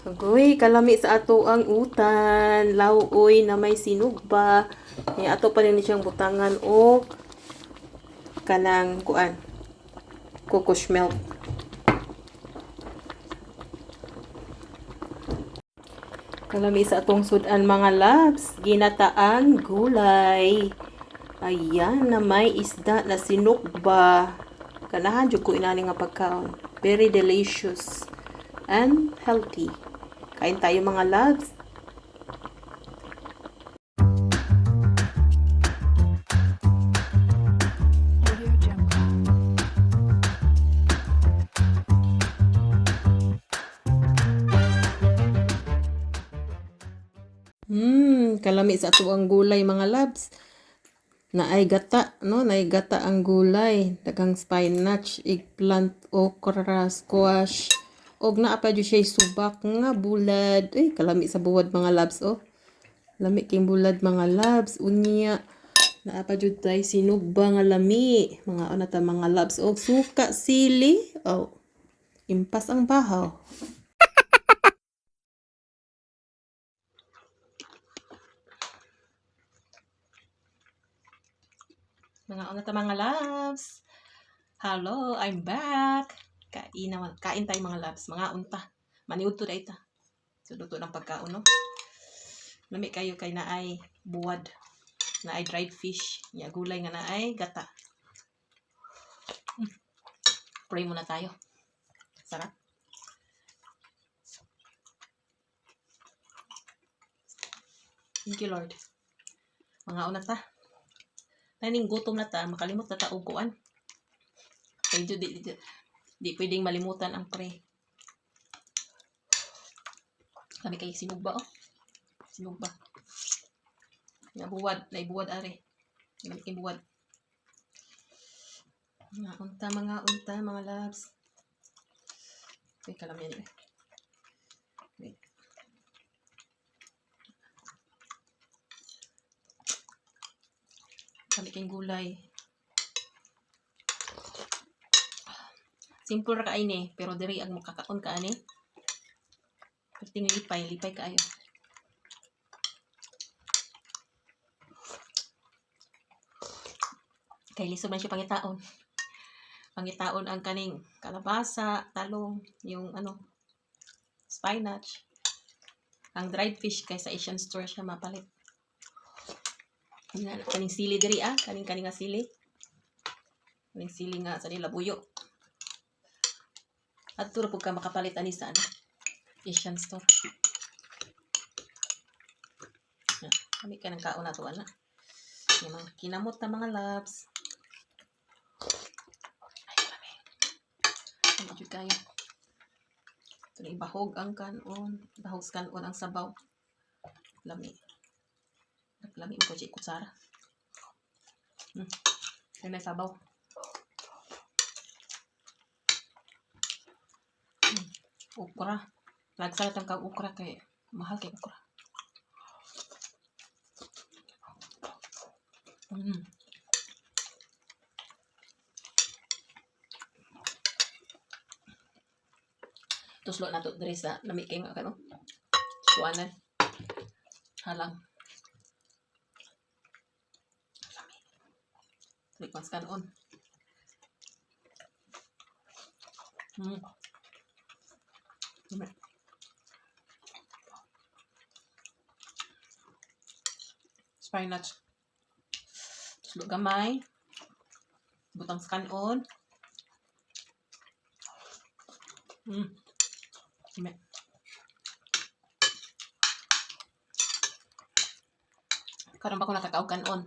Agoy, kalami sa ato ang utan. Lauoy na may sinugba. Ni ato pa rin siyang butangan o kanang kuan. Cocoa milk. Kalami sa atong sudan mga labs. Ginataang gulay. Ayan na may isda na sinugba. Ganahan jud ko inani nga pagkaon. Very delicious and healthy. Kain tayo mga loves. Hmm, kalami sa ato ang gulay mga loves. Naay gata, no? Naay gata ang gulay. Dagang spinach, eggplant, okra, squash. Og naa pa siya subak nga bulad. Ay, kalami sa buwad mga labs, oh. Lami king bulad mga labs. Unya. Naa pa jud tay sinugba nga lami. Mga ano ta mga labs. Og suka, sili. Oh. Impas ang bahaw. Mga ano ta mga loves. Hello, I'm back. Kain naman, kain tayo mga loves. Mga unta. Maniud to dayta. So luto ng pagkaon no. Lami kayo kay naay buwad. Naay dried fish. Ya gulay nga naay gata. Mm. Pray muna tayo. Sarap. Thank you, Lord. Mga una ta. Naning gutom na ta, makalimot na ta og kuan. Kay di, di, pwedeng malimutan ang pre. Kami kay sinugba oh. Sinugba. Nga buwad, na buwad are. Kami kay. Mga unta, mga unta, mga loves. Wait, kalam yan eh. Wait. Kami kayong gulay. Simple ra kain pero diri ang makakaon ka ani. Perting lipay, lipay kaayo. Kay lisod man siya pangitaon. Pangitaon ang kaning kalabasa, talong, yung ano, spinach. Ang dried fish kay sa Asian store siya mapalit. Kaning sili diri ah, kaning kaning nga sili. Kaning sili nga sa nila buyo. At turo po ka makapalit ani sa ano, Asian store. Kami ka ng kaon na to, ana. Yung mga kinamot na mga labs. Ay, kami. Ano jud kayo? Ito na ibahog ang kanon. Bahog sa kanon ang sabaw. Lami. Naglami mo ko siya kutsara. Hmm. Yan may sabaw. Hmm. Ukra. Nagsalat ang kang ukra kay mahal kay ukra. Mm. Tuslo na to diri sa lami kay nga kano. Suwanan. Halang. Lami. Click mas kanon. Hmm. Spinach. Tuslo gamay. Butang sa kanon. Hmm. Lami. Karon ba ko nakakaog kanon?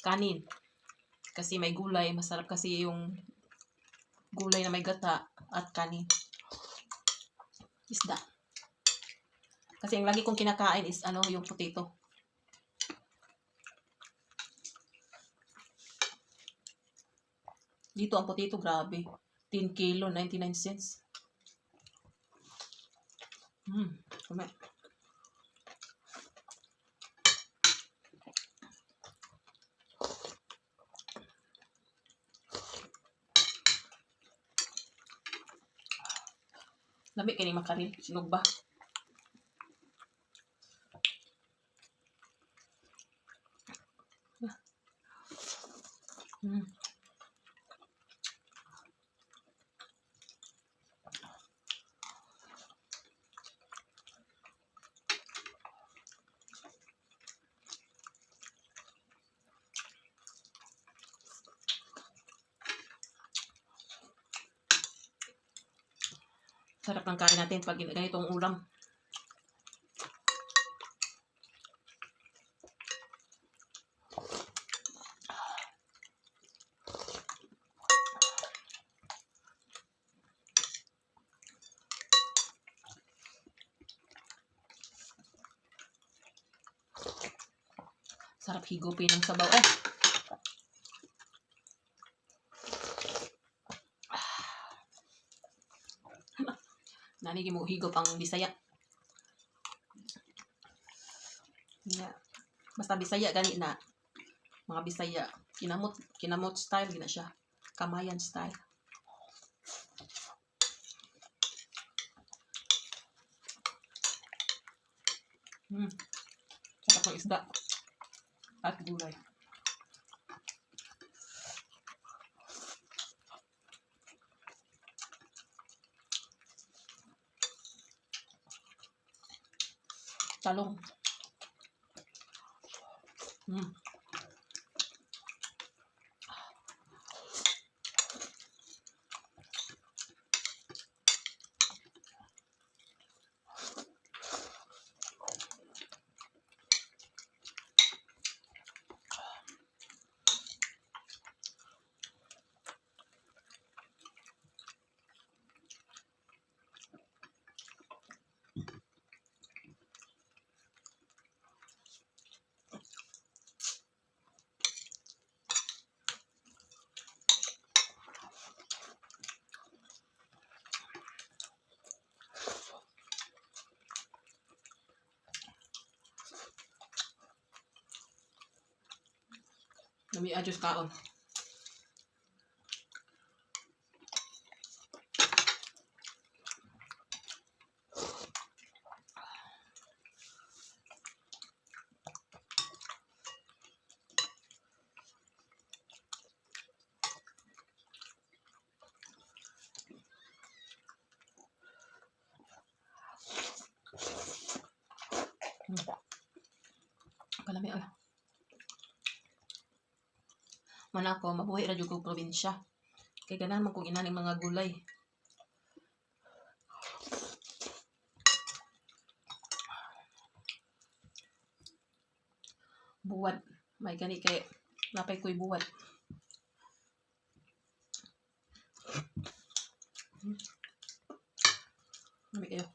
Kanin. Kasi may gulay. Masarap kasi yung gulay na may gata at kanin. Isda. Kasi ang lagi kong kinakain is ano, yung potato. Dito ang potato, grabe. 10 kilo, 99 cents. Hmm, kame. Lami kini makaril, sinog ba? Mm. Sarap ng kain natin pag ganitong ulam. Sarap higupin ng sabaw eh. Nani mo higop ang Bisaya. Yeah. Basta Bisaya gani na. Mga Bisaya kinamot kinamot style gina siya. Kamayan style. Hmm. Sarap ng isda. At gulay. จะลง อืม Talong. Hmm. Nami adjust kaon. Hmm. Kalami ah. Man ako, mabuhay ra jud kog probinsya. Kay ganahan man kog inaning mga gulay. Buwad. May gani kay napay ko'y buwad. Hmm. Lami kayo.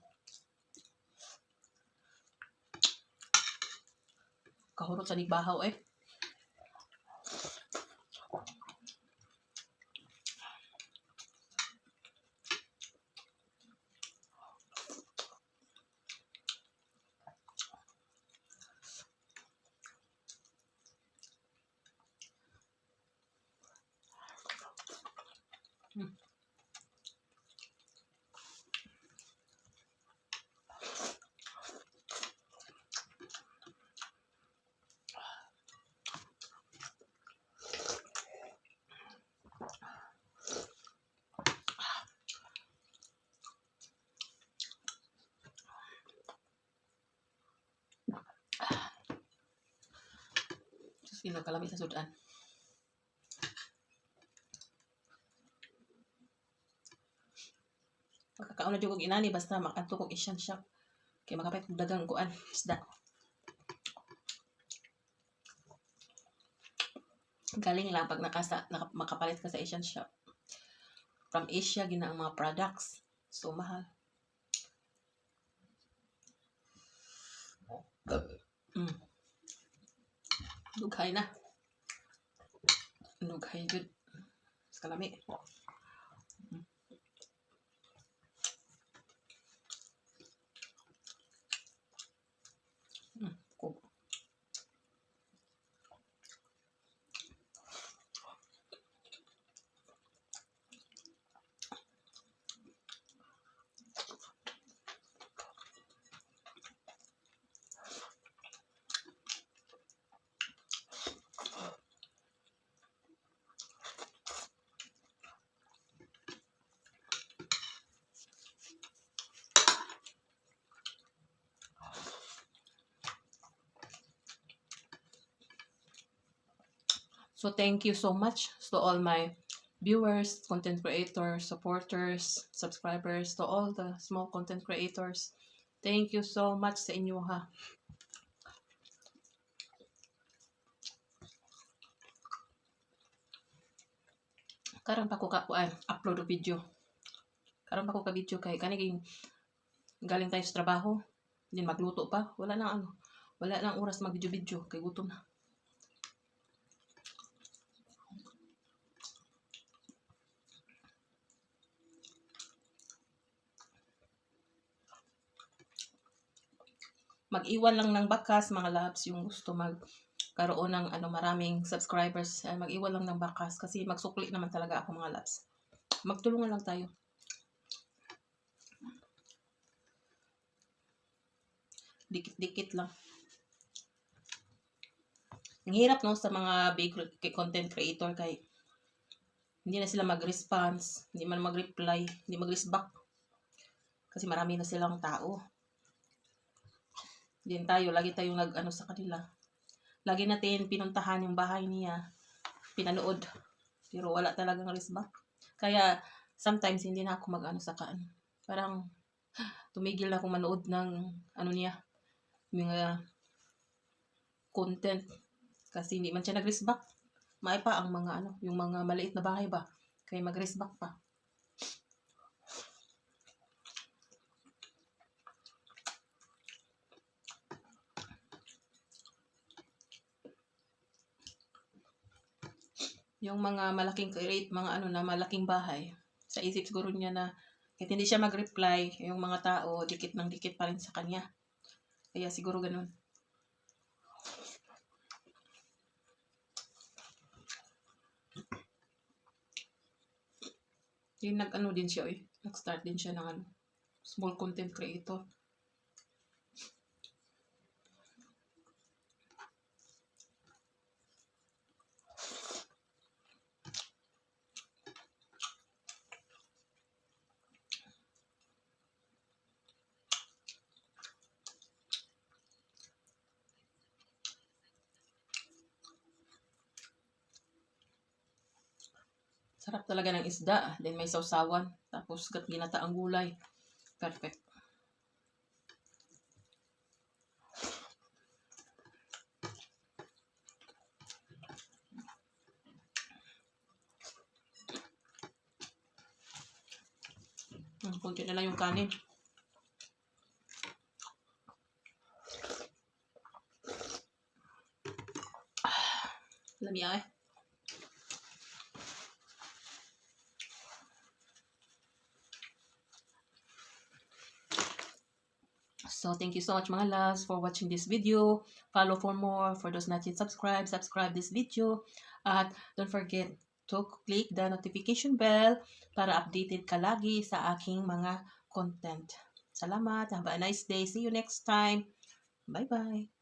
Kahurot sa nigbahaw eh. Sino kalami sa sudan. Pagkakaon na jud kog inani basta makanto kog isyan siya. Kay makapit kog dagang kuan isda. Galing lang pag nakasa naka, makapalit ka sa Asian shop. From Asia gina ang mga products. So mahal. Mm. Dughay na. Dughay jud. Sa kalami. Mm. Mm. Ko. So thank you so much to all my viewers, content creators, supporters, subscribers, to all the small content creators. Thank you so much sa inyo ha. Karon pa ko ka ay, upload o video. Karon pa ko ka video kay kaniging galing tayo sa trabaho. Din magluto pa. Wala nang ano. Wala nang oras mag video video kay gutom na. Mag-iwan lang ng bakas mga labs yung gusto mag karoon ng ano maraming subscribers ay mag-iwan lang ng bakas kasi magsukli naman talaga ako mga labs magtulungan lang tayo dikit-dikit lang ang hirap no sa mga big content creator kay hindi na sila mag-response, hindi man mag-reply, hindi mag-resback. Kasi marami na silang tao. Din tayo, lagi tayong nag-ano sa kanila. Lagi natin pinuntahan yung bahay niya, pinanood. Pero wala talagang resback. Kaya, sometimes hindi na ako mag-ano sa kaan. Parang, tumigil na akong manood ng, ano niya, mga content. Kasi hindi man siya nag-resback. May pa ang mga ano, yung mga maliit na bahay ba. Kaya mag-resback pa. Yung mga malaking create, mga ano na malaking bahay, sa isip siguro niya na kahit hindi siya mag-reply, yung mga tao, dikit ng dikit pa rin sa kanya. Kaya siguro ganun. Yung nag-ano din siya eh. Nag-start din siya ng ano, small content creator. Sarap talaga ng isda. Then may sausawan. Tapos gat ginata ang gulay. Perfect. Hmm, kunti na lang yung kanin. Ah, lamia eh. So, thank you so much mga loves for watching this video. Follow for more. For those not yet subscribed, subscribe this video. At don't forget to click the notification bell para updated ka lagi sa aking mga content. Salamat. Have a nice day. See you next time. Bye-bye.